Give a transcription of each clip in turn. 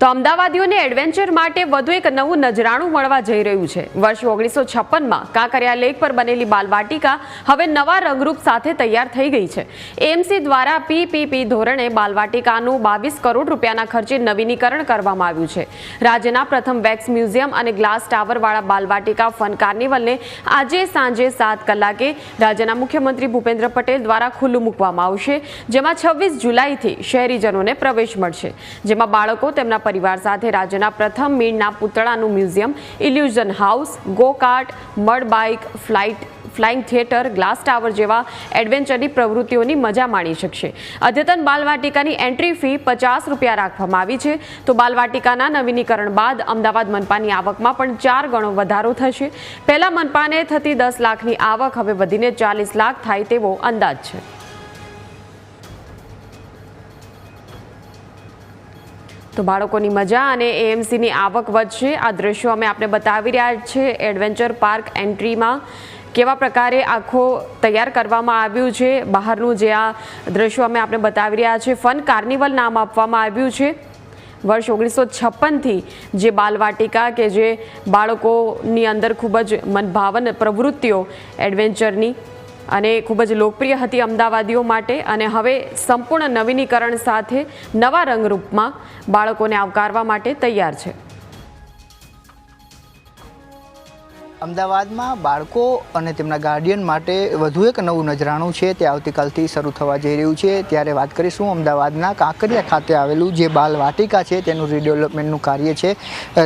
તો અમદાવાદીઓને એડવેન્ચર માટે વધુ એક નવું નજરાણું મળવા જઈ રહ્યું છે. વર્ષ ઓગણીસો છપ્પનમાં કાંકરિયા લેક પર બનેલી બાલવાટિકા હવે નવા રંગરૂપ સાથે તૈયાર થઈ ગઈ છે. એમસી દ્વારા પીપીપી ધોરણે બાલવાટિકાનું બાવીસ કરોડ રૂપિયાના ખર્ચે નવીનીકરણ કરવામાં આવ્યું છે. રાજ્યના પ્રથમ વેક્સ મ્યુઝિયમ અને ગ્લાસ ટાવરવાળા બાલવાટિકા ફન કાર્નિવલને આજે સાંજે સાત કલાકે રાજ્યના મુખ્યમંત્રી ભૂપેન્દ્ર પટેલ દ્વારા ખુલ્લું મૂકવામાં આવશે, જેમાં છવ્વીસ જુલાઈથી શહેરીજનોને પ્રવેશ મળશે, જેમાં બાળકો તેમના પરિવાર સાથે રાજ્યના પ્રથમ મીણના પૂતળાનું museum illusion house go kart mud bike, flight, flying theater, glass tower જેવા એડવેન્ચરની પ્રવૃત્તિઓની મજા માણી શકશે. અદ્યતન બાલવાટિકાની એન્ટ્રી ફી પચાસ રૂપિયા રાખવામાં આવી છે. તો બાલવાટિકાના નવીનીકરણ બાદ અમદાવાદ મનપાની આવકમાં પણ ચાર ગણો વધારો થશે. પહેલાં મનપાને થતી દસ લાખની આવક હવે વધીને ચાલીસ લાખ થાય તેવો અંદાજ છે. તો બાળકોની મજા અને એએમસીની આવક વધશે. આ દ્રશ્યો અમે આપને બતાવી રહ્યા છીએ એડવેન્ચર પાર્ક એન્ટ્રીમાં કેવા પ્રકારે આખો તૈયાર કરવામાં આવ્યું છે. બહારનું જે આ દ્રશ્યો અમે આપને બતાવી રહ્યા છીએ ફન કાર્નિવલ નામ આપવામાં આવ્યું છે. વર્ષ ઓગણીસો છપ્પનથી જે બાલવાટિકા કે જે બાળકોની અંદર ખૂબ જ મનભાવન પ્રવૃત્તિઓ એડવેન્ચરની અને ખૂબ જ લોકપ્રિય હતી અમદાવાદીઓ માટે. અને હવે સંપૂર્ણ નવીનીકરણ સાથે નવા રંગરૂપમાં બાળકોને આવકારવા માટે તૈયાર છે. અમદાવાદમાં બાળકો અને તેમના ગાર્ડિયન માટે વધુ એક નવું નજરાણું છે તે આવતીકાલથી શરૂ થવા જઈ રહ્યું છે. ત્યારે વાત કરીશું અમદાવાદના કાંકરિયા ખાતે આવેલું જે બાલ વાટિકા છે તેનું રીડેવલપમેન્ટનું કાર્ય છે.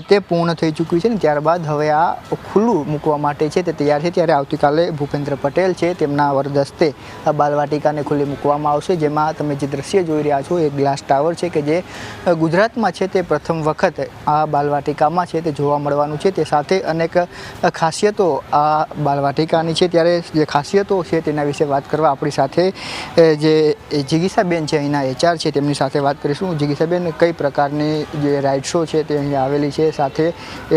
તે પૂર્ણ થઈ ચૂક્યું છે ને ત્યારબાદ હવે આ ખુલ્લું મૂકવા માટે છે તે તૈયાર છે. ત્યારે આવતીકાલે ભૂપેન્દ્ર પટેલ છે તેમના વરદસ્તે આ બાલ વાટિકાને ખુલ્લી મૂકવામાં આવશે. જેમાં તમે જે દ્રશ્ય જોઈ રહ્યા છો એ ગ્લાસ ટાવર છે કે જે ગુજરાતમાં છે તે પ્રથમ વખત આ બાલ વાટિકામાં છે તે જોવા મળવાનું છે. તે સાથે અનેક ખાસિયતો આ બાલવાટિકાની છે. ત્યારે જે ખાસિયતો છે તેના વિશે વાત કરવા આપણી સાથે જે જિગીસાબેન છે અહીંના એચઆર છે, તેમની સાથે વાત કરીશું. જિગીસાબેન, કઈ પ્રકારની જે રાઇડ શો છે તે અહીં આવેલી છે? સાથે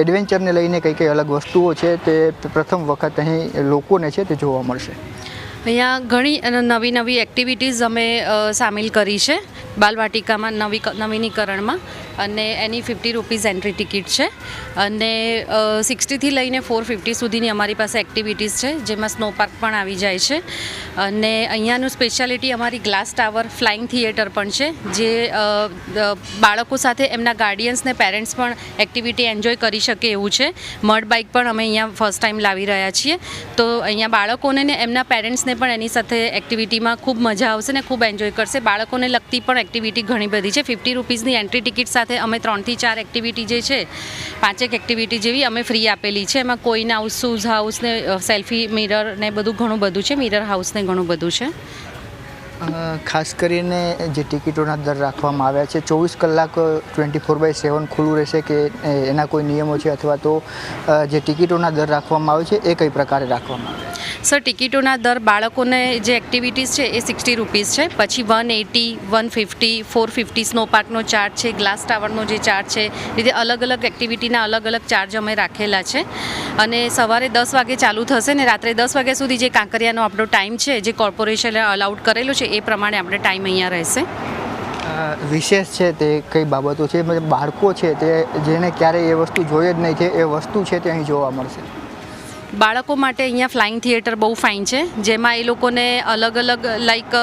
એડવેન્ચરને લઈને કઈ કઈ અલગ વસ્તુઓ છે તે પ્રથમ વખત અહીં લોકોને છે તે જોવા મળશે. અહીંયા ઘણી નવી નવી એક્ટિવિટીઝ અમે સામેલ કરી છે બાલવાટિકામાં નવી નવીનીકરણમાં. અને એની ફિફ્ટી રૂપીઝ એન્ટ્રી ટિકિટ છે. અને સિક્સટીથી લઈને ફોર ફિફ્ટી સુધીની અમારી પાસે એક્ટિવિટીઝ છે, જેમાં સ્નો પાર્ક પણ આવી જાય છે. અને અહીંયાનું સ્પેશિયાલિટી અમારી ગ્લાસ ટાવર ફ્લાઇંગ થિયેટર પણ છે, જે બાળકો સાથે એમના ગાર્ડિયન્સને પેરેન્ટ્સ પણ એક્ટિવિટી એન્જોય કરી શકે એવું છે. મડ બાઇક પણ અમે અહીંયા ફર્સ્ટ ટાઈમ લાવી રહ્યા છીએ. તો અહીંયા બાળકોને ને એમના પેરેન્ટ્સને પણ એની સાથે એક્ટિવિટીમાં ખૂબ મજા આવશે ને ખૂબ એન્જોય કરશે. બાળકોને લગતી પણ એક્ટિવિટી ઘણી બધી છે. ફિફ્ટી રૂપીઝની એન્ટ્રી ટિકિટ સાથે અમે ત્રણથી ચાર એક્ટિવિટી જે છે, પાંચેક એક્ટિવિટી જેવી અમે ફ્રી આપેલી છે. એમાં કોઈન હાઉસ શૂઝ હાઉસ ને સેલ્ફી મિરર ને બધું ઘણું બધું છે. મિરર હાઉસ ને ઘણું બધું છે. ખાસ કરીને જે ટિકિટોના દર રાખવામાં આવ્યા છે, ચોવીસ કલાક ટ્વેન્ટી ફોર બાય સેવન ખુલ્લું રહેશે કે એના કોઈ નિયમો છે? અથવા તો જે ટિકિટોના દર રાખવામાં આવે છે, એ કઈ પ્રકારે રાખવામાં આવે? સર, ટિકિટોના દર બાળકોને જે એક્ટિવિટીઝ છે એ સિક્સટી રૂપીઝ છે. પછી one eighty one fifty four fifty snow પાર્કનો charge છે ગ્લાસ ટાવરનો જે ચાર્જ છે રીતે અલગ અલગ એક્ટિવિટીના અલગ અલગ ચાર્જ અમે રાખેલા છે. અને સવારે દસ વાગે ચાલુ થશે ને રાત્રે દસ વાગ્યા સુધી જે કાંકરિયાનો આપણો ટાઈમ છે, જે કોર્પોરેશને અલાઉડ કરેલો છે, એ પ્રમાણે આપણે ટાઈમ અહીંયા રહેશે. વિશેષ છે તે કઈ બાબતો છે? બાળકો છે તે જેને ક્યારેય એ વસ્તુ જોઈ જ નહીં છે, એ વસ્તુ છે તે અહીં જોવા મળશે. બાળકો માટે અહીંયા ફ્લાઇંગ થિયેટર બહુ ફાઇન છે. જેમાં એ લોકોને અલગ અલગ લાઈક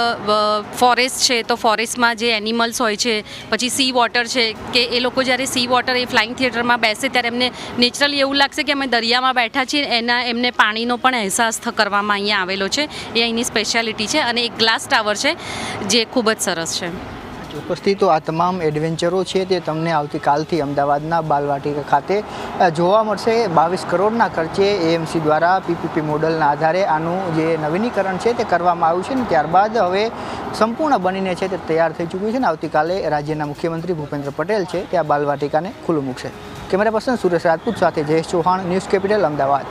ફોરેસ્ટ છે, તો ફોરેસ્ટમાં જે એનિમલ્સ હોય છે, પછી સી વોટર છે, કે એ લોકો જ્યારે સી વોટર એ ફ્લાઇંગ થિયેટરમાં બેસે ત્યારે એમને નેચરલી એવું લાગશે કે અમે દરિયામાં બેઠા છીએ, એના, એમને પાણીનો પણ અહેસાસ કરવામાં અહીંયા આવેલો છે. એ અહીંની સ્પેશિયાલિટી છે અને એક ગ્લાસ ટાવર છે, જે ખૂબ જ સરસ છે. ચોક્કસથી તો આ તમામ એડવેન્ચરો છે તે તમને આવતીકાલથી અમદાવાદના બાલવાટિકા ખાતે જોવા મળશે. બાવીસ કરોડના ખર્ચે એએમસી દ્વારા પીપીપી મોડલના આધારે આનું જે નવીનીકરણ છે તે કરવામાં આવ્યું છે ને ત્યારબાદ હવે સંપૂર્ણ બનીને છે તે તૈયાર થઈ ચૂક્યું છે ને આવતીકાલે રાજ્યના મુખ્યમંત્રી ભૂપેન્દ્ર પટેલ છે તે આ બાલવાટિકાને ખુલ્લું મૂકશે. કેમેરા પર્સન સુરેશ રાજપૂત સાથે જયેશ ચૌહાણ, ન્યૂઝ કેપિટલ, અમદાવાદ.